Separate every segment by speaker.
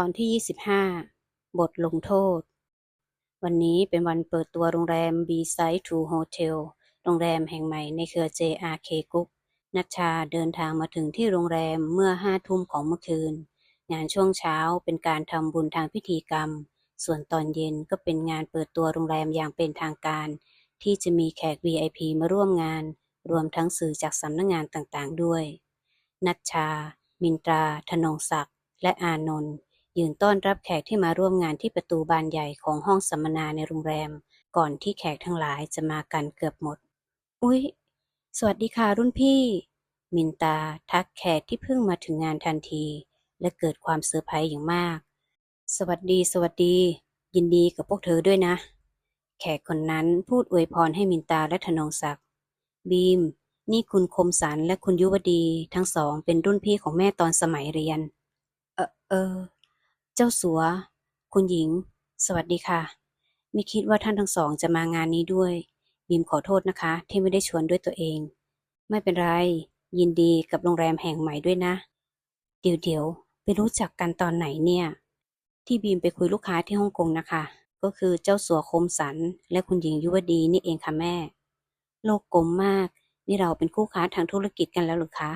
Speaker 1: อนที่ 25 บทลงโทษ วันนี้เป็นวันเปิดตัวโรงแรม B-Side to Hotel โรงแรมแห่งใหม่ในเครือ JRK Group นัชชาเดินทางมาถึงที่โรงแรมเมื่อห้าทุ่มของเมื่อคืน งานช่วงเช้าเป็นการทำบุญทางพิธีกรรม ส่วนตอนเย็นก็เป็นงานเปิดตัวโรงแรมอย่างเป็นทางการ ที่จะมีแขก VIP มาร่วมงาน รวมทั้งสื่อจากสำนักงานต่างๆด้วย นัชชา มินตรา ธนงศักดิ์ และอานนท์ ยืนต้อนรับแขกที่มาร่วมงานที่ประตูบานใหญ่ของห้องสัมมนาในโรงแรม ก่อนที่แขกทั้งหลายจะมากันเกือบหมด อุ๊ย สวัสดีค่ะรุ่นพี่ มินตาทักแขกที่เพิ่งมาถึงงานทันที และเกิดความเซอร์ไพรส์อย่างมาก สวัสดี สวัสดี ยินดีกับพวกเธอด้วยนะ แขกคนนั้นพูดอวยพรให้มินตาและธนงศักดิ์บีม นี่คุณคมสันและคุณยุวดีทั้งสองเป็นรุ่นพี่ของแม่ตอนสมัยเรียน เออเออเจ้าสัว คุณหญิง สวัสดีค่ะ ไม่คิดว่าท่านทั้งสองจะมางานนี้ด้วย บีมขอโทษนะคะ ที่ไม่ได้ชวนด้วยตัวเอง ไม่เป็นไร ยินดีกับโรงแรมแห่งใหม่ด้วยนะ เดี๋ยวเดี๋ยวไปรู้จักกันตอนไหนเนี่ย ที่บีมไปคุยลูกค้าที่ฮ่องกงนะคะ ก็คือเจ้าสัวคมสัน และคุณหญิงยุวดีนี่เองค่ะแม่ โลกกลมมาก นี่เราเป็นคู่ค้าทางธุรกิจกันแล้วหรือคะ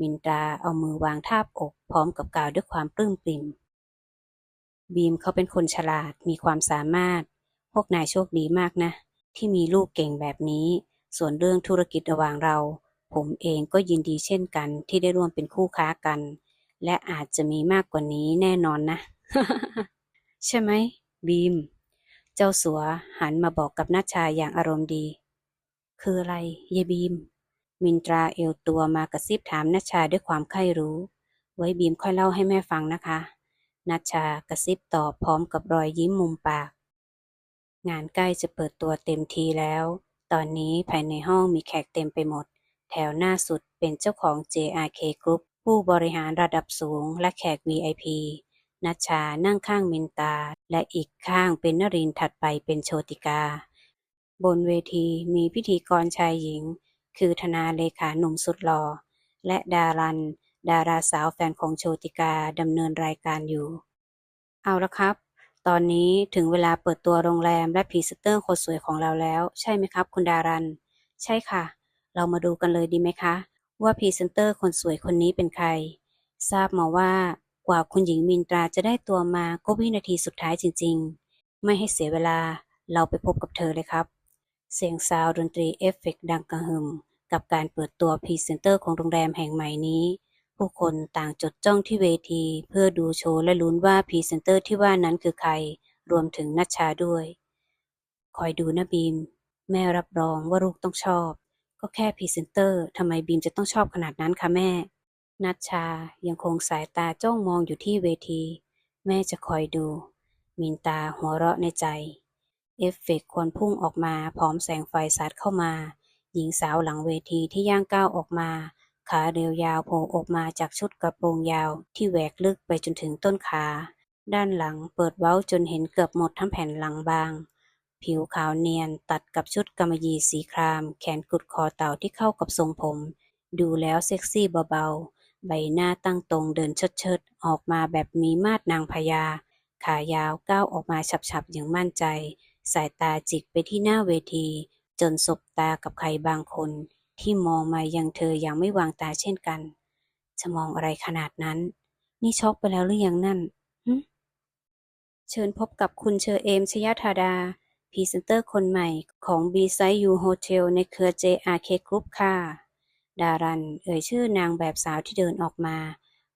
Speaker 1: มินตราเอามือวางทาบอกพร้อมกับกล่าวด้วยความปลื้มปริ่ม บีมเขาเป็นคนฉลาดมีความสามารถ พวกนายโชคดีมากนะ ที่มีลูกเก่งแบบนี้ ส่วนเรื่องธุรกิจระหว่างเรา ผมเองก็ยินดีเช่นกันที่ได้ร่วมเป็นคู่ค้ากัน และอาจจะมีมากกว่านี้แน่นอนนะ ใช่ไหม บีม เจ้าสัวหันมาบอกกับนัชชาอย่างอารมณ์ดี คืออะไรเยบีม มินตราเอวตัวมากระซิบถามนัชชาด้วยความใคร่รู้ ไว้บีมค่อยเล่าให้แม่ฟังนะคะ นัชชากระซิบตอบพร้อมกับรอยยิ้มมุมปาก งานใกล้จะเปิดตัวเต็มทีแล้ว ตอนนี้ภายในห้องมีแขกเต็มไปหมด แถวหน้าสุดเป็นเจ้าของ JRK Group ผู้บริหารระดับสูงและแขก VIP นัชชานั่งข้างมินตา และอีกข้างเป็นนรินทร์ถัดไปเป็นโชติกา บนเวทีมีพิธีกรชายหญิง คือธนาเลขาหนุ่มสุดหล่อและดารัน ดาราสาวแฟนของโชติกาดำเนินรายการอยู่ เอาละครับ ตอนนี้ถึงเวลาเปิดตัวโรงแรมและพรีเซนเตอร์คนสวยของเราแล้ว ใช่ไหมครับ คุณดารัน ใช่ค่ะ เรามาดูกันเลยดีไหมคะ ว่าพรีเซนเตอร์คนสวยคนนี้เป็นใคร ทราบมาว่ากว่าคุณหญิงมินตราจะได้ตัวมาก็วินาทีสุดท้ายจริง ๆ ไม่ให้เสียเวลาเราไปพบกับเธอเลยครับ เสียงซาวดนตรีเอฟเฟกต์ดังกระหึ่มกับการเปิดตัวพรีเซนเตอร์ของโรงแรมแห่งใหม่นี้ ผู้คนต่างจดจ้องที่เวที เพื่อดูโชว์และลุ้นว่าพรีเซนเตอร์ที่ว่านั้นคือใคร รวมถึงนัชชาด้วย คอยดูนะบีม แม่รับรองว่าลูกต้องชอบ ก็แค่พรีเซนเตอร์ทำไมบีมจะต้องชอบขนาดนั้นคะแม่ นัชชายังคงสายตาจ้องมองอยู่ที่เวที แม่จะคอยดู มินตาหัวเราะในใจ เอฟเฟกต์ควันพุ่งออกมาพร้อมแสงไฟสาดเข้ามา หญิงสาวหลังเวทีที่ย่างก้าวออกมา ขาเรียวยาวโผล่ออกมาจากชุดกระโปรงยาวที่แหวกลึกไปจนถึงต้นขา ด้านหลังเปิดเว้าจนเห็นเกือบหมดทั้งแผ่นหลังบาง ผิวขาวเนียนตัดกับชุดกำมะหยี่สีคราม แขนกุดคอเต่าที่เข้ากับทรงผม ดูแล้วเซ็กซี่เบาๆ ใบหน้าตั้งตรงเดินเชิดๆ ออกมาแบบมีมาดนางพญา ขายาวก้าวออกมาฉับๆอย่างมั่นใจ สายตาจิกไปที่หน้าเวที จนสบตากับใครบางคน ที่มองมายังเธออย่างไม่วางตาเช่นกัน จะมองอะไรขนาดนั้น นี่ช็อกไปแล้วหรือยังนั่นเชิญพบกับคุณเชอเอมชยธาดาพรีเซนเตอร์คนใหม่ของ b s i d e U Hotel ในเครือ JRK Group ค่ะ ดารัน เอ่ยชื่อนางแบบสาวที่เดินออกมา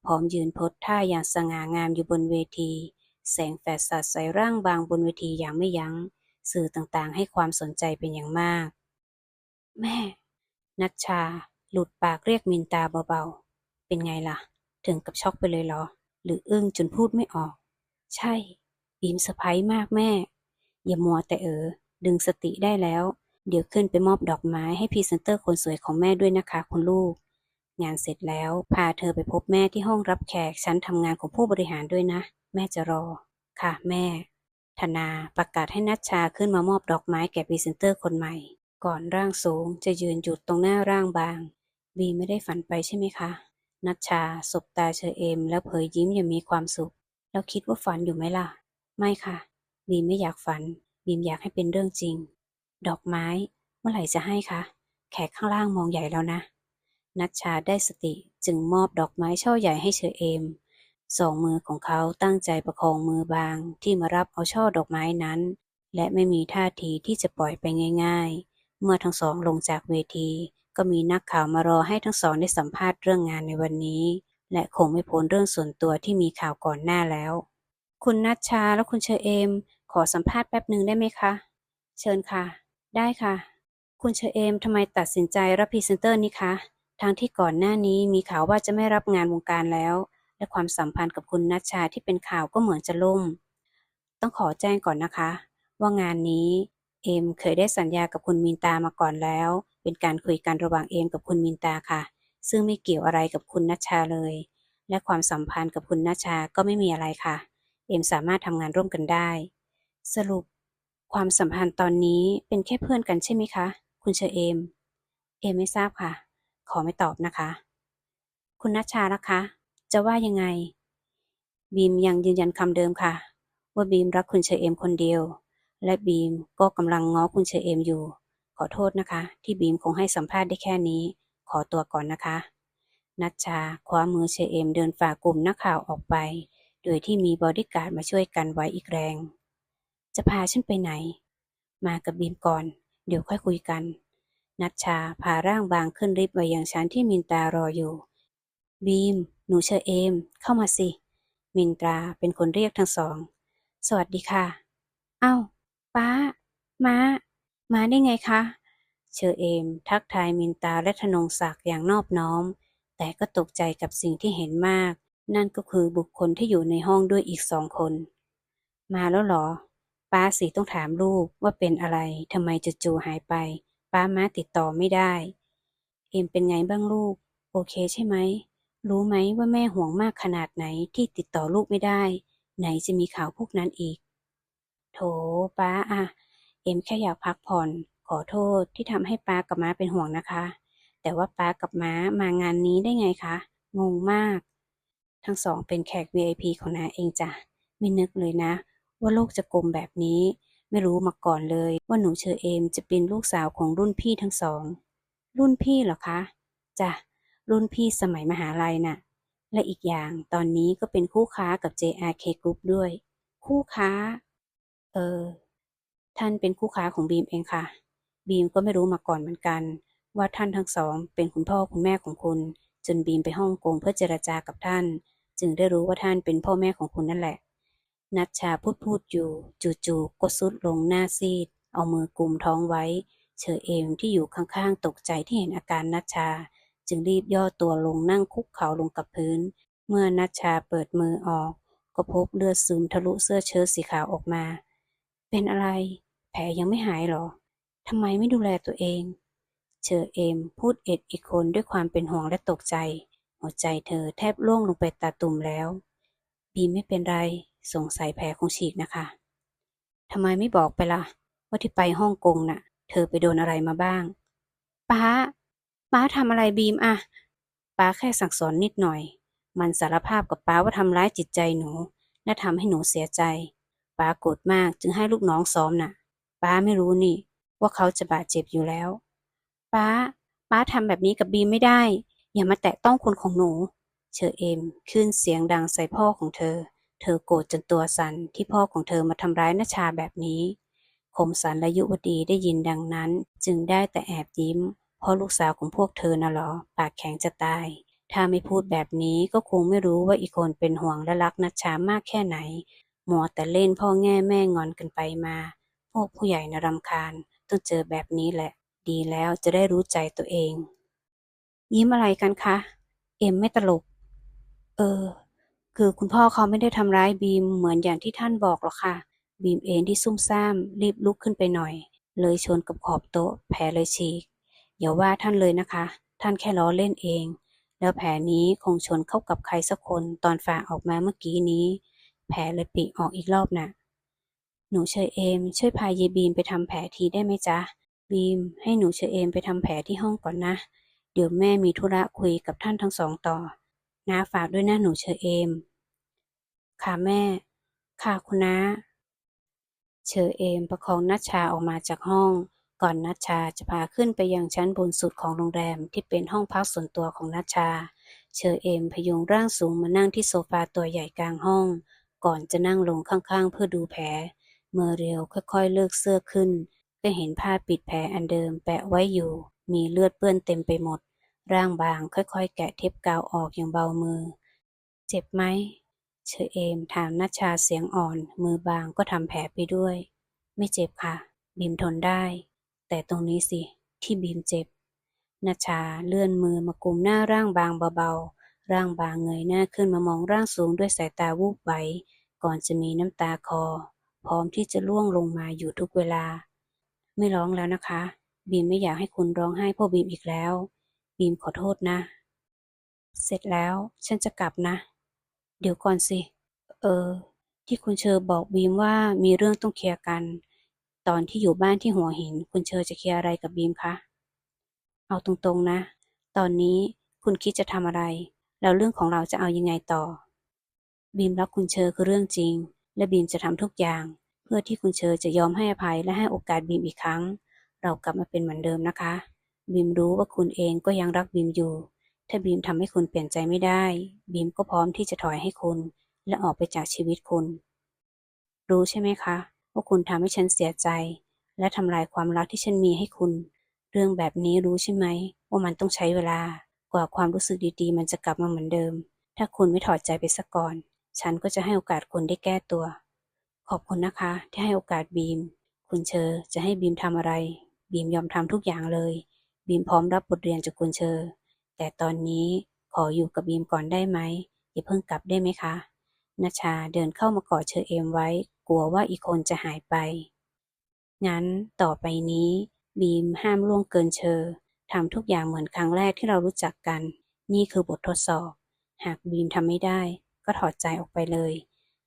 Speaker 1: พร้อมยืนพสท่าอย่างสง่างามอยู่บนเวที แสงแฟลชสาดใส่ร่างบางบนเวทีอย่างไม่ยัง้ง สื่อต่างๆ ให้ความสนใจเป็นอย่างมาก แม่ นัชชา หลุดปากเรียกมินตาเบาๆ เป็นไงล่ะ ถึงกับช็อกไปเลยเหรอ หรืออึ้งจนพูดไม่ออก ใช่ บีมเซอร์ไพรส์มากแม่ อย่ามัวแต่เออ ดึงสติได้แล้ว เดี๋ยวขึ้นไปมอบดอกไม้ให้พรีเซนเตอร์คนสวยของแม่ด้วยนะคะคุณลูก งานเสร็จแล้วพาเธอไปพบแม่ที่ห้องรับแขกชั้นทำงานของผู้บริหารด้วยนะ แม่จะรอ ค่ะแม่ธนาประกาศให้นัชชาขึ้นมามอบดอกไม้แก่พรีเซนเตอร์คนใหม่ ก่อนร่างสูงจะยืนหยุดตรงหน้าร่างบาง บีไม่ได้ฝันไปใช่ไหมคะ นัชชาสบตาเชอเอม แล้วเผยยิ้มอย่างมีความสุข แล้วคิดว่าฝันอยู่ไหมล่ะ ไม่ค่ะ บีไม่อยากฝัน บีมอยากให้เป็นเรื่องจริง ดอกไม้ เมื่อไหร่จะให้คะ แขกข้างล่างมองใหญ่แล้วนะ นัชชาได้สติจึงมอบดอกไม้ช่อใหญ่ให้เชอเอม สองมือของเขาตั้งใจประคองมือบางที่มารับเอาช่อดอกไม้นั้น และไม่มีท่าทีที่จะปล่อยไปง่าย ๆ เมื่อทั้งสองลงจากเวที ก็มีนักข่าวมารอให้ทั้งสองได้สัมภาษณ์เรื่องงานในวันนี้ และคงไม่พ้นเรื่องส่วนตัวที่มีข่าวก่อนหน้าแล้ว คุณนัชชาและคุณเชอเอม ขอสัมภาษณ์แป๊บหนึ่งได้ไหมคะ เชิญค่ะ ได้ค่ะ คุณเชอเอมทำไมตัดสินใจรับพรีเซนเตอร์นี่คะทั้งที่ก่อนหน้านี้มีข่าวว่าจะไม่รับงานวงการแล้ว และความสัมพันธ์กับคุณนัชชาที่เป็นข่าวก็เหมือนจะล่ม ต้องขอแจ้งก่อนนะคะ ว่างานนี้ เอมเคยได้สัญญากับคุณมินตามาก่อนแล้ว เป็นการคุยกันระหว่างเอมกับคุณมินตาค่ะ ซึ่งไม่เกี่ยวอะไรกับคุณนัชชาเลย และความสัมพันธ์กับคุณนัชชาก็ไม่มีอะไรค่ะ เอมสามารถทำงานร่วมกันได้ สรุป ความสัมพันธ์ตอนนี้เป็นแค่เพื่อนกันใช่ไหมคะ คุณเชอเอม เอมไม่ทราบค่ะ ขอไม่ตอบนะคะ คุณนัชชาล่ะคะ จะว่ายังไง บีมยังยืนยันคำเดิมค่ะ ว่าบีมรักคุณเชอเอมคนเดียว และบีมก็กำลังง้อคุณเชอเอมอยู่ ขอโทษนะคะ ที่บีมคงให้สัมภาษณ์ได้แค่นี้ ขอตัวก่อนนะคะ นัชชาคว้ามือเชอเอมเดินฝ่ากลุ่มนักข่าวออกไป โดยที่มีบอดี้การ์ดมาช่วยกันไว้อีกแรง จะพาฉันไปไหน มากับบีมก่อน เดี๋ยวค่อยคุยกัน นัชชาพาร่างบางขึ้นริบไปยังชั้นที่มินตารออยู่ บีม หนูเชอเอม เข้ามาสิ มินตราเป็นคนเรียกทั้งสอง สวัสดีค่ะ อ้าว ป้าม้า มาได้ไงคะ เชอเอม ทักทายมินตาและธนงศักดิ์อย่างนอบน้อม แต่ก็ตกใจกับสิ่งที่เห็นมาก นั่นก็คือบุคคลที่อยู่ในห้องด้วยอีกสองคน มาแล้วหรอ ป้าสิต้องถามลูกว่าเป็นอะไรทำไมจู่ๆหายไป ป้าม้าติดต่อไม่ได้ เอมเป็นไงบ้างลูก โอเคใช่ไหมรู้ไหมว่าแม่ห่วงมากขนาดไหนที่ติดต่อลูกไม่ได้ ไหนจะมีข่าวพวกนั้นอีก โถป้าอะเอ็มแค่อยากพักผ่อน ขอโทษที่ทำให้ป้ากับม้าเป็นห่วงนะคะ แต่ว่าป้ากับม้ามางานนี้ได้ไงคะ งงมาก ทั้งสองเป็นแขก VIP ของนาเองจ้ะ ไม่นึกเลยนะ ว่าโลกจะกลมแบบนี้ ไม่รู้มาก่อนเลย ว่าหนูเชอเอมจะเป็นลูกสาวของรุ่นพี่ทั้งสอง รุ่นพี่เหรอคะ จ้ะ รุ่นพี่สมัยมหาลัยน่ะ และอีกอย่างตอนนี้ก็เป็นคู่ค้ากับ JRK Group ด้วย คู่ค้า เออ ท่านเป็นคู่ค้าของบีมเองค่ะ บีมก็ไม่รู้มาก่อนเหมือนกัน ว่าท่านทั้งสองเป็นคุณพ่อคุณแม่ของคุณ จนบีมไปฮ่องกงเพื่อเจรจากับท่าน จึงได้รู้ว่าท่านเป็นพ่อแม่ของคุณนั่นแหละ นัชชาพูดพูดอยู่ จู่ๆก็สุดลงหน้าซีด เอามือกุมท้องไว้ เชอเอมที่อยู่ข้างๆตกใจที่เห็นอาการนัชชา จึงรีบย่อตัวลงนั่งคุกเข่าลงกับพื้น เมื่อนัชชาเปิดมือออกก็พบเลือดซึมทะลุเสื้อเชิ้ตสีขาวออกมา เป็นอะไร แผลยังไม่หายเหรอทำไมไม่ดูแลตัวเอง เชอเอมพูดเอ็ดอีกคนด้วยความเป็นห่วงและตกใจ หัวใจเธอแทบล่วงลงไปตาตุ่มแล้ว บีมไม่เป็นไร สงสัยแผลคงฉีกนะคะทำไมไม่บอกไปล่ะ ว่าที่ไปฮ่องกงน่ะ เธอไปโดนอะไรมาบ้าง ป้า ป้าทำอะไรบีมอะป้าแค่สั่งสอนนิดหน่อย มันสารภาพกับป้าว่าทำร้ายจิตใจหนู และทำให้หนูเสียใจ ป้าโกรธมากจึงให้ลูกน้องซ้อมน่ะ ป้าไม่รู้นี่ ว่าเขาจะบาดเจ็บอยู่แล้ว ป้า ป้าทำแบบนี้กับบีไม่ได้ อย่ามาแตะต้องคนของหนู เชอเอมขึ้นเสียงดังใส่พ่อของเธอ เธอโกรธจนตัวสั่นที่พ่อของเธอมาทำร้ายนาชาแบบนี้คมสันและยุวดีได้ยินดังนั้น จึงได้แต่แอบยิ้ม เพราะลูกสาวของพวกเธอน่ะเหรอ ปากแข็งจะตาย ถ้าไม่พูดแบบนี้ก็คงไม่รู้ว่าอีกคนเป็นห่วงและรักนัชชามากแค่ไหน มัวแต่เล่นพ่อแง่แม่งอนกันไปมา พวกผู้ใหญ่นะรำคาญ ต้องเจอแบบนี้แหละ ดีแล้วจะได้รู้ใจตัวเอง ยิ้มอะไรกันคะ เอ็มไม่ตลก เออ คือคุณพ่อเขาไม่ได้ทำร้ายบีมเหมือนอย่างที่ท่านบอกหรอกค่ะ บีมเองที่ซุ่มซ่าม รีบลุกขึ้นไปหน่อย เลยชนกับขอบโต๊ะ แผลเลยฉีกอย่าว่าท่านเลยนะคะ ท่านแค่ล้อเล่นเอง แล้วแผลนี้คงชนเข้ากับใครสักคนตอนฝ่าออกมาเมื่อกี้นี้ แผลเลยปริออกอีกรอบน่ะ หนูเชยเอม ช่วยพายายบีมไปทำแผลทีได้ไหมจ๊ะ บีม ให้หนูเชยเอมไปทำแผลที่ห้องก่อนนะ เดี๋ยวแม่มีธุระคุยกับท่านทั้งสองต่อน้าฝากด้วยนะหนูเชอเอม ค่ะแม่ ค่ะคุณน้า เชอเอมประคองนัชชาออกมาจากห้อง ก่อนนัชชาจะพาขึ้นไปยังชั้นบนสุดของโรงแรมที่เป็นห้องพักส่วนตัวของนัชชา เชอเอมพยุงร่างสูงมานั่งที่โซฟาตัวใหญ่กลางห้อง ก่อนจะนั่งลงข้างๆ เพื่อดูแผล เมื่อเรียวค่อยๆ เลิกเสื้อขึ้น ก็เห็นผ้าปิดแผลอันเดิมแปะไว้อยู่ มีเลือดเปื้อนเต็มไปหมด ร่างบางค่อยๆ แกะเทปกาวออกอย่างเบามือ เจ็บไหมเชอเอมถามนัชชาเสียงอ่อน มือบางก็ทำแผลไปด้วย ไม่เจ็บค่ะ บีมทนได้ แต่ตรงนี้สิ ที่บีมเจ็บนัชชาเลื่อนมือมากุมหน้าร่างบางเบาๆ ร่างบางเงยหน้าขึ้นมามองร่างสูงด้วยสายตาวูบไหว ก่อนจะมีน้ำตาคอ พร้อมที่จะล่วงลงมาอยู่ทุกเวลา ไม่ร้องแล้วนะคะ บีมไม่อยากให้คุณร้องไห้พ่อบีมอีกแล้ว บีมขอโทษนะ เสร็จแล้วฉันจะกลับนะ เดี๋ยวก่อนสิ เออ ที่คุณเชอบอกบีมว่ามีเรื่องต้องเคลียร์กัน ตอนที่อยู่บ้านที่หัวหิน คุณเชอจะเคลียร์อะไรกับบีมคะเอาตรงๆนะ ตอนนี้คุณคิดจะทำอะไร แล้วเรื่องของเราจะเอายังไงต่อ บีมรักคุณเชอคือเรื่องจริง และบีมจะทำทุกอย่าง เพื่อที่คุณเชอจะยอมให้อภัยและให้โอกาสบีมอีกครั้ง เรากลับมาเป็นเหมือนเดิมนะคะ บีมรู้ว่าคุณเองก็ยังรักบีมอยู่ ถ้าบีมทำให้คุณเปลี่ยนใจไม่ได้ บีมก็พร้อมที่จะถอยให้คุณ และออกไปจากชีวิตคุณ รู้ใช่ไหมคะ ว่าคุณทำให้ฉันเสียใจ และทำลายความรักที่ฉันมีให้คุณ เรื่องแบบนี้รู้ใช่ไหมว่ามันต้องใช้เวลากว่าความรู้สึกดีๆ มันจะกลับมาเหมือนเดิม ถ้าคุณไม่ถอดใจไปซะก่อน ฉันก็จะให้โอกาสคุณได้แก้ตัว ขอบคุณนะคะ ที่ให้โอกาสบีม คุณเชอจะให้บีมทำอะไร บีมยอมทำทุกอย่างเลย บีมพร้อมรับบทเรียนจากคุณเชอ แต่ตอนนี้ขออยู่กับบีมก่อนได้ไหมอย่าเพิ่งกลับได้ไหมคะนชชาเดินเข้ามากอดเชอเอมไว้ กลัวว่าอีกคนจะหายไป งั้นต่อไปนี้ บีมห้ามล่วงเกินเชอทำทุกอย่างเหมือนครั้งแรกที่เรารู้จักกัน นี่คือบททดสอบ หากบีมทำไม่ได้ ก็ถอดใจออกไปเลย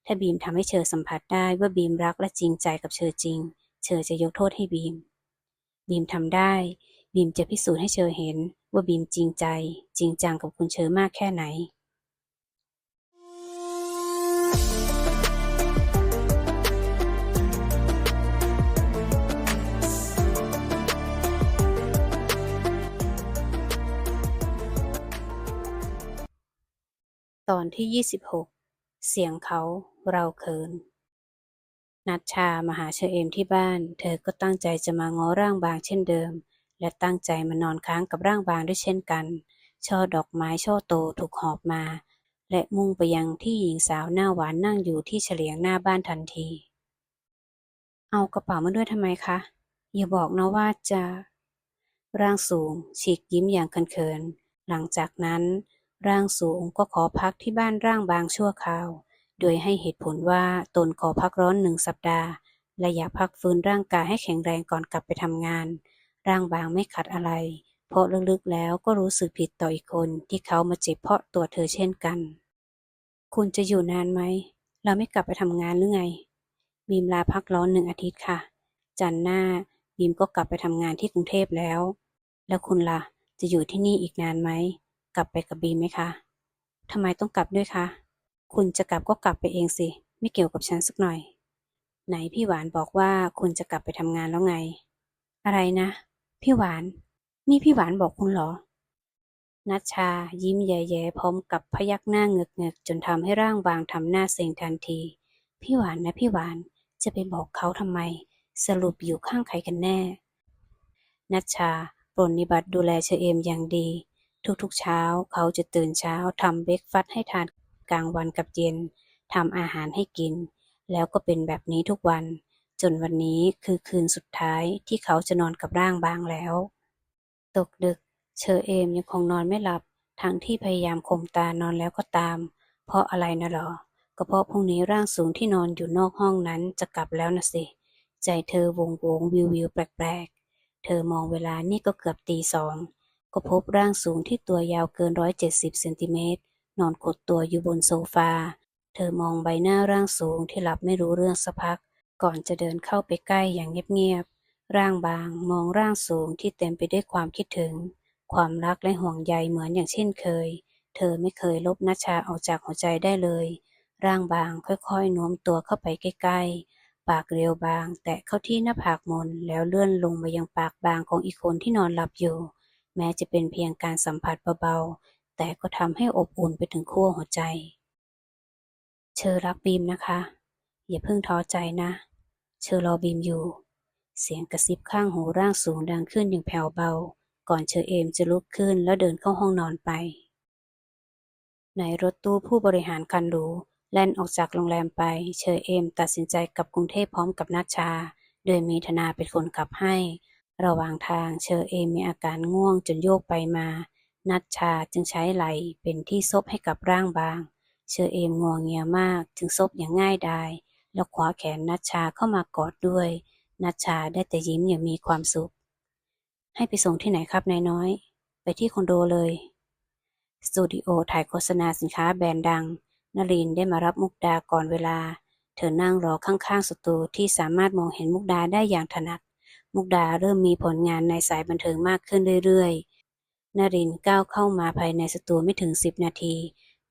Speaker 1: ถ้าบีมทำให้เชอสัมผัสได้ว่าบีมรักและจริงใจกับเชอจริง เชอจะยกโทษให้บีม บีมทำได้ บีมจะพิสูจน์ให้เชอเห็นว่าบีมจริงใจ จริงจังกับคุณเชอมากแค่ไหน ตอนที่ 26 เสียงเขาเราเคิน นัดชามาหาเชอเอมที่บ้าน เธอก็ตั้งใจจะมาง้อร่างบางเช่นเดิม และตั้งใจมานอนค้างกับร่างบางด้วยเช่นกัน ช่อดอกไม้ช่อโตถูกหอบมา และมุ่งไปยังที่หญิงสาวหน้าหวานนั่งอยู่ที่เฉลียงหน้าบ้านทันที เอากระเป๋ามาด้วยทำไมคะ อย่าบอกนะว่าจะ ร่างสูง ฉีกยิ้มอย่างเขินๆหลังจากนั้น ร่างสูงก็ขอพักที่บ้านร่างบางชั่วคราว โดยให้เหตุผลว่าตนขอพักร้อนหนึ่งสัปดาห์ และอยากพักฟื้นร่างกายให้แข็งแรงก่อนกลับไปทำงาน ร่างบางไม่ขัดอะไร เพราะลึกๆแล้วก็รู้สึกผิดต่ออีกคนที่เขามาเจ็บเพราะตัวเธอเช่นกัน คุณจะอยู่นานไหม เราไม่กลับไปทำงานหรือไง บีมลาพักร้อนหนึ่งอาทิตย์ค่ะ จันหน้าบีมก็กลับไปทำงานที่กรุงเทพแล้ว แล้วคุณล่ะ จะอยู่ที่นี่อีกนานไหม ลับไปกับบีมไหมคะทำไมต้องกลับด้วยคะ คุณจะกลับก็กลับไปเองสิ ไม่เกี่ยวกับฉันสักหน่อย ไหนพี่หวานบอกว่าคุณจะกลับไปทำงานแล้วไง อะไรนะ พี่หวาน นี่พี่หวานบอกคุณเหรอ นัชชายิ้มแย่ๆพร้อมกับพยักหน้าเงึกๆจนทำให้ร่างบางทำหน้าเซ็งทันที พี่หวานนะพี่หวานจะไปบอกเขาทำไม สรุปอยู่ข้างใครกันแน่ นัชชาปรนนิบัติดูแลเชอเอมอย่างดี ทุกๆเช้า เขาจะตื่นเช้าทำเบรกฟาสต์ให้ทานกลางวันกับเย็นทำอาหารให้กิน แล้วก็เป็นแบบนี้ทุกวัน จนวันนี้คือคืนสุดท้ายที่เขาจะนอนกับร่างบางแล้ว ตกดึก เชอเอมยังคงนอนไม่หลับทั้งที่พยายามข่มตานอนแล้วก็ตาม เพราะอะไรนะหรอ ก็เพราะพรุ่งนี้ร่างสูงที่นอนอยู่นอกห้องนั้นจะกลับแล้วนะสิ ใจเธอวงวงวิววิวแปลกๆ เธอมองเวลานี่ก็เกือบตีสอง ก็พบร่างสูงที่ตัวยาวเกินร้อยเจ็ดสิบเซนติเมตร นอนขดตัวอยู่บนโซฟา เธอมองใบหน้าร่างสูงที่หลับไม่รู้เรื่องสักพัก ก่อนจะเดินเข้าไปใกล้อย่างเงียบๆ ร่างบางมองร่างสูงที่เต็มไปด้วยความคิดถึง ความรักและห่วงใยเหมือนอย่างเช่นเคย เธอไม่เคยลบนัชชาออกจากหัวใจได้เลย ร่างบางค่อยๆโน้มตัวเข้าไปใกล้ๆ ปากเรียวบาง แตะเข้าที่หน้าผากมนแล้วเลื่อนลงมายังปากบางของอีกคนที่นอนหลับอยู่ แม้จะเป็นเพียงการสัมผัสเบาๆ แต่ก็ทำให้อบอุ่นไปถึงขั้วหัวใจ เชอรักบีมนะคะ อย่าเพิ่งท้อใจนะ เชอรอบีมอยู่ เสียงกระซิบข้างหูร่างสูงดังขึ้นอย่างแผ่วเบา ก่อนเชอเอมจะลุกขึ้นแล้วเดินเข้าห้องนอนไป ในรถตู้ผู้บริหารคันหรูแล่นออกจากโรงแรมไป เชอเอมตัดสินใจกลับกรุงเทพพร้อมกับนัชชา โดยมีธนาเป็นคนขับให้ ระหว่างทางเชอเอมมีอาการง่วงจนโยกไปมา นัชชาจึงใช้ไหลเป็นที่ซบให้กับร่างบาง เชอเอมงัวงเงียมากจึงซบอย่างง่ายดายแล้วขวาแขนนัชชาเข้ามากอดด้วย นัชชาได้แต่ยิ้มอย่างมีความสุข ให้ไปส่งที่ไหนครับนายน้อย ไปที่คอนโดเลย สตูดิโอถ่ายโฆษณาสินค้าแบรนด์ดังนลินได้มารับมุกดาก่อนเวลา เธอนั่งรอข้างๆสตูที่สามารถมองเห็นมุกดาได้อย่างถนัด มุกดาเริ่มมีผลงานในสายบันเทิงมากขึ้นเรื่อยๆ นรินก้าวเข้ามาภายในสตูไม่ถึงสิบนาที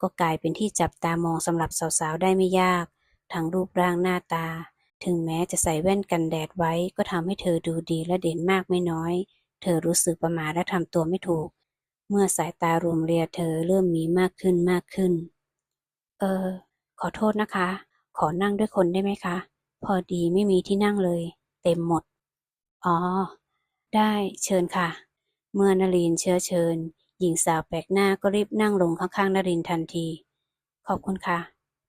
Speaker 1: ก็กลายเป็นที่จับตามองสำหรับสาวๆ ได้ไม่ยาก ทั้งรูปร่างหน้าตา ถึงแม้จะใส่แว่นกันแดดไว้ก็ทำให้เธอดูดีและเด่นมากไม่น้อย เธอรู้สึกประหม่าและทำตัวไม่ถูก เมื่อสายตารวมเรียเธอเริ่มมีมากขึ้นมากขึ้น เออ ขอโทษนะคะ ขอนั่งด้วยคนได้ไหมคะ พอดีไม่มีที่นั่งเลย เต็มหมด อ๋อ ได้เชิญค่ะ เมื่อนลินเชื้อเชิญ หญิงสาวแปลกหน้าก็รีบนั่งลงข้างๆนรินทันที ขอบคุณค่ะ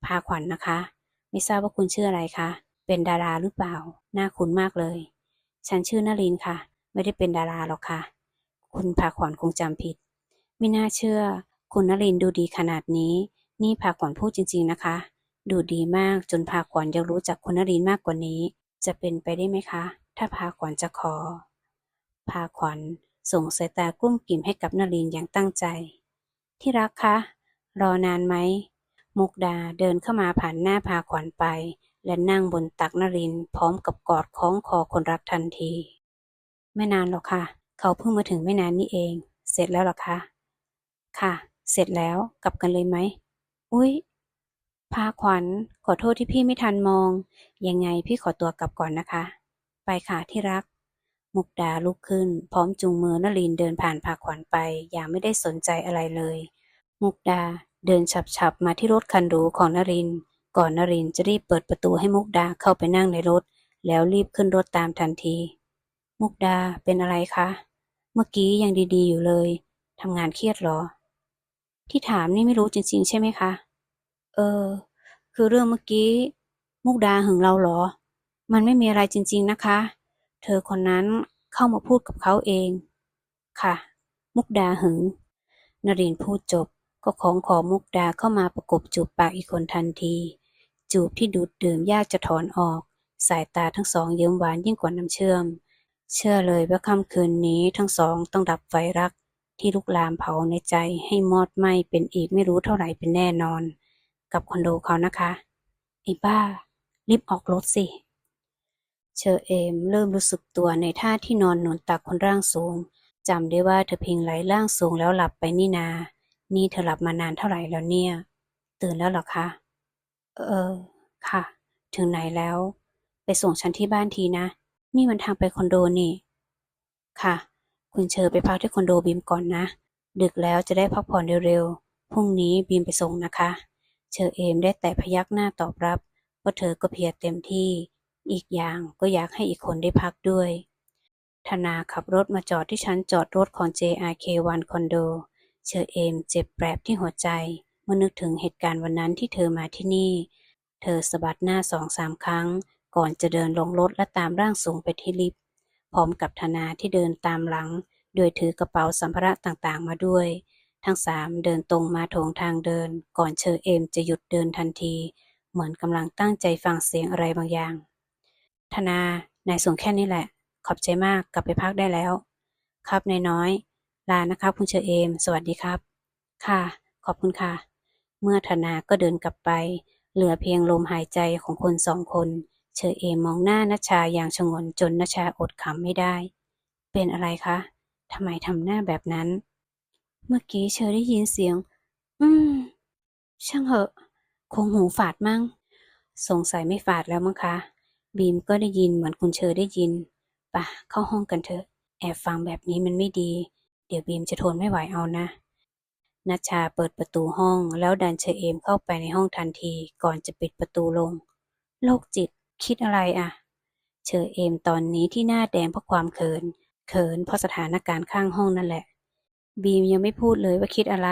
Speaker 1: พาขวัญนนะคะ ไม่ทราบว่าคุณชื่ออะไรคะ เป็นดาราหรือเปล่าน่าคุ้นมากเลย ฉันชื่อนรินค่ะ ไม่ได้เป็นดาราหรอกค่ะ คุณพาขวัญคงจำผิด ไม่น่าเชื่อ คุณนรินดูดีขนาดนี้ นี่พาขวัญพูดจริง ๆนะคะ ดูดีมากจนพาขวัญยังรู้จักคุณนรินมากกว่านี้ จะเป็นไปได้ไหมคะ ถ้าพาขวัญจะขอ พาขวัญส่งสายตากุ้มกิ่มให้กับนรินอย่างตั้งใจ ที่รักคะ รอนานไหม มุกดาเดินเข้ามาผ่านหน้าพาขวัญไป และนั่งบนตักนรินพร้อมกับกอดคล้องคอคนรักทันที ไม่นานหรอกค่ะ เขาเพิ่งมาถึงไม่นานนี่เอง เสร็จแล้วหรอคะ ค่ะ เสร็จแล้วกลับกันเลยไหม อุ๊ยพาขวัญขอโทษที่พี่ไม่ทันมอง ยังไงพี่ขอตัวกลับก่อนนะคะ ไปค่ะที่รัก มุกดาลุกขึ้น พร้อมจูงมือนลินเดินผ่านพาขวัญไป อย่างไม่ได้สนใจอะไรเลย มุกดาเดินฉับๆมาที่รถคันหรูของนริน ก่อนนรินจะรีบเปิดประตูให้มุกดาเข้าไปนั่งในรถ แล้วรีบขึ้นรถตามทันที มุกดาเป็นอะไรคะ เมื่อกี้ยังดีๆอยู่เลย ทำงานเครียดเหรอ ที่ถามนี่ไม่รู้จริง ๆ ใช่ไหมคะ เออ คือเรื่องเมื่อกี้ มุกดาหึงเราเหรอ มันไม่มีอะไรจริงๆนะคะ เธอคนนั้นเข้ามาพูดกับเขาเอง ค่ะ มุกดาหึงนรินทร์พูดจบก็ของขอมุกดาเข้ามาประกบจูบปากอีกคนทันที จูบที่ดูดดื่มยากจะถอนออก สายตาทั้งสองเยิ้มหวานยิ่งกว่าน้ำเชื่อม เชื่อเลยว่าค่ำคืนนี้ทั้งสองต้องดับไฟรัก ที่ลุกลามเผาในใจให้มอดไหม้เป็นอีกไม่รู้เท่าไหร่เป็นแน่นอน กับคอนโดเขานะคะไอ้บ้า รีบออกรถสิ เชอเอมเริ่มรู้สึกตัวในท่าที่นอนหนุนตักคนร่างสูงจำได้ว่าเธอพียงไหลร่างสูงแล้วหลับไปนี่นา นี่เธอหลับมานานเท่าไหร่แล้วเนี่ย ตื่นแล้วหรอคะ เออ ค่ะ ถึงไหนแล้ว ไปส่งฉันที่บ้านทีนะ นี่มันทางไปคอนโดนี่ ค่ะ คุณเชอไปพักที่คอนโดบีมก่อนนะ ดึกแล้วจะได้พักผ่อนเร็วๆ พรุ่งนี้บีมไปส่งนะคะ เชอเอมได้แต่พยักหน้าตอบรับว่าเธอก็เพียรเต็มที่ อีกอย่างก็อยากให้อีกคนได้พักด้วย ธนาขับรถมาจอดที่ชั้นจอดรถของ JRK1 คอนโด เชอเอมเจ็บแปรบที่หัวใจ เมื่อนึกถึงเหตุการณ์วันนั้นที่เธอมาที่นี่ เธอสะบัดหน้าสองสามครั้ง ก่อนจะเดินลงรถและตามร่างสูงไปที่ลิฟต์พร้อมกับธนาที่เดินตามหลัง โดยถือกระเป๋าสัมภาระต่างๆ มาด้วย ทั้งสามเดินตรงมาโถงทางเดิน ก่อนเชอเอมจะหยุดเดินทันที เหมือนกำลังตั้งใจฟังเสียงอะไรบางอย่าง ธนา นายส่งแค่นี้แหละ ขอบใจมาก กลับไปพักได้แล้ว ครับนายน้อย ลานะครับคุณเชอเอม สวัสดีครับ ค่ะ ขอบคุณค่ะ เมื่อธนาก็เดินกลับไป เหลือเพียงลมหายใจของคนสองคน เชอเอมมองหน้านัชชาอย่างชงนจนนัชชาอดขำไม่ได้ เป็นอะไรคะทำไมทำหน้าแบบนั้น เมื่อกี้เชอได้ยินเสียง อืม ช่างเหอะ คงหูฝาดมั้งสงสัยไม่ฝาดแล้วมั้งคะ บีมก็ได้ยินเหมือนคุณเชอได้ยินปะเข้าห้องกันเถอะ แอบฟังแบบนี้มันไม่ดี เดี๋ยวบีมจะทนไม่ไหวเอานะนัชชาเปิดประตูห้องแล้วดันเชอเอมเข้าไปในห้องทันทีก่อนจะปิดประตูลงโรคจิตคิดอะไรอะเชอเอมตอนนี้ที่หน้าแดงเพราะความเขิน เขินเพราะสถานการณ์ข้างห้องนั่นแหละ บีมยังไม่พูดเลยว่าคิดอะไร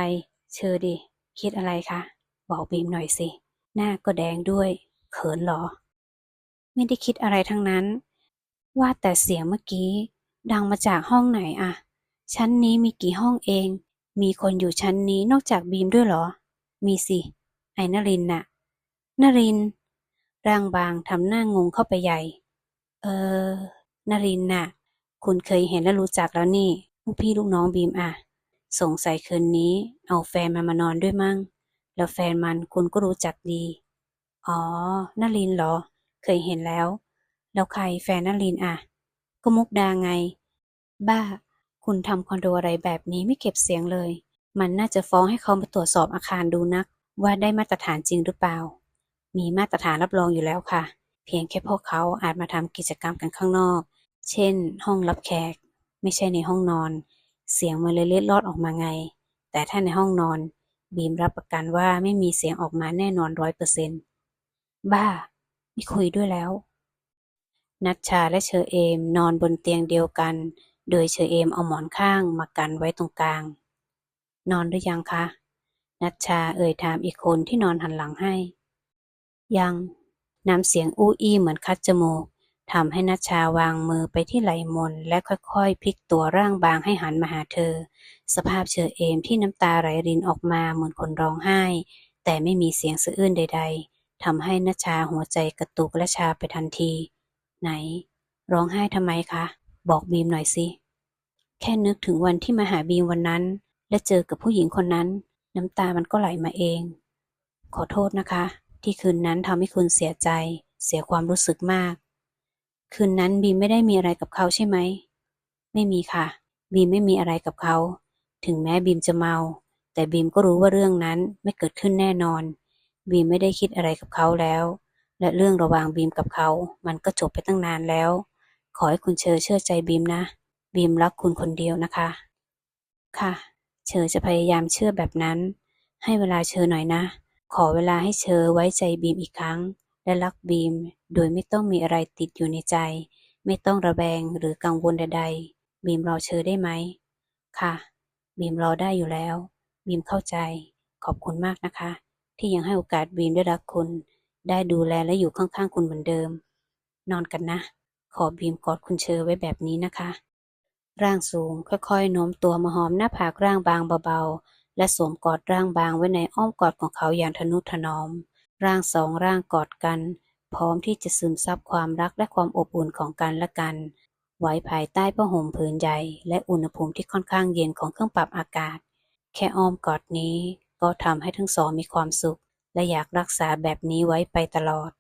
Speaker 1: เชอดิ คิดอะไรคะ บอกบีมหน่อยสิ หน้าก็แดงด้วย เขินเหรอ ไม่ได้คิดอะไรทั้งนั้น ว่าแต่เสียงเมื่อกี้ ดังมาจากห้องไหนอะชั้นนี้มีกี่ห้องเอง มีคนอยู่ชั้นนี้นอกจากบีมด้วยเหรอ มีสิ ไอ้นรินทร์น่ะนริน ร่างบางทำหน้างงเข้าไปใหญ่ เออนรินทร์น่ะ คุณเคยเห็นและรู้จักแล้วนี่ลูกพี่ลูกน้องบีมอะสงสัยคืนนี้ เอาแฟนมันมานอนด้วยมั้งแล้วแฟนมันคุณก็รู้จักดี อ๋อนรินเหรอ เคยเห็นแล้ว แล้วใครแฟนนรินทร์อะก็มุกดาไง บ้า คุณทำคอนโดอะไรแบบนี้ไม่เก็บเสียงเลย มันน่าจะฟ้องให้เขามาตรวจสอบอาคารดูนัก ว่าได้มาตรฐานจริงหรือเปล่า มีมาตรฐานรับรองอยู่แล้วค่ะ เพียงแค่พวกเขาอาจมาทำกิจกรรมกันข้างนอก เช่น ห้องรับแขก ไม่ใช่ในห้องนอน เสียงมันเลยเล็ดลอดออกมาไง แต่ถ้าในห้องนอนบีมรับประกันว่าไม่มีเสียงออกมาแน่นอนร้อยเปอร์เซ็นต์บ้า ไม่คุยด้วยแล้ว นัชชาและเชอเอมนอนบนเตียงเดียวกัน โดยเชอเอมเอาหมอนข้างมากันไว้ตรงกลาง นอนหรือยังคะ นัชชาเอ่ยถามอีกคนที่นอนหันหลังให้ ยัง น้ำเสียงอู้อี้เหมือนคัดจมูกทำให้นัชชาวางมือไปที่ไหล่มนและค่อยๆพลิกตัวร่างบางให้หันมาหาเธอ สภาพเชอเอมที่น้ำตาไหลรินออกมาเหมือนคนร้องไห้ แต่ไม่มีเสียงสะอื้นใด ๆ ทำให้นัชชาหัวใจกระตุกและชาไปทันที ไหน ร้องไห้ทำไมคะ บอกบีมหน่อยสิ แค่นึกถึงวันที่มาหาบีมวันนั้น และเจอกับผู้หญิงคนนั้น น้ำตามันก็ไหลมาเอง ขอโทษนะคะ ที่คืนนั้นทำให้คุณเสียใจ เสียความรู้สึกมาก คืนนั้นบีมไม่ได้มีอะไรกับเขาใช่ไหม ไม่มีค่ะ บีมไม่มีอะไรกับเขา ถึงแม้บีมจะเมา แต่บีมก็รู้ว่าเรื่องนั้นไม่เกิดขึ้นแน่นอน บีมไม่ได้คิดอะไรกับเขาแล้ว และเรื่องระหว่างบีมกับเขา มันก็จบไปตั้งนานแล้ว ขอให้คุณเชอเชื่อใจบีมนะ บีมรักคุณคนเดียวนะคะ ค่ะ เชอจะพยายามเชื่อแบบนั้น ให้เวลาเชอหน่อยนะ ขอเวลาให้เชอไว้ใจบีมอีกครั้ง และรักบีม โดยไม่ต้องมีอะไรติดอยู่ในใจ ไม่ต้องระแวงหรือกังวลใดๆ บีมรอเชอได้ไหม ค่ะ บีมรอได้อยู่แล้ว บีมเข้าใจ ขอบคุณมากนะคะ ที่ยังให้โอกาสบีมได้รักคุณ ได้ดูแลและอยู่ข้างๆคุณเหมือนเดิม นอนกันนะ ขอบีมกอดคุณเชอไว้แบบนี้นะคะ ร่างสูงค่อยๆโน้มตัวมาหอมหน้าผากร่างบางเบาๆ และสวมกอดร่างบางไว้ในอ้อมกอดของเขาอย่างทนุถนอม ร่างสองร่างกอดกัน พร้อมที่จะซึมซับความรักและความอบอุ่นของกันและกัน ไว้ภายใต้ผ้าห่มผืนใหญ่และอุณหภูมิที่ค่อนข้างเย็นของเครื่องปรับอากาศ แค่อ้อมกอดนี้ ก็ทำให้ทั้งสองมีความสุข และอยากรักษาแบบนี้ไว้ไปตลอด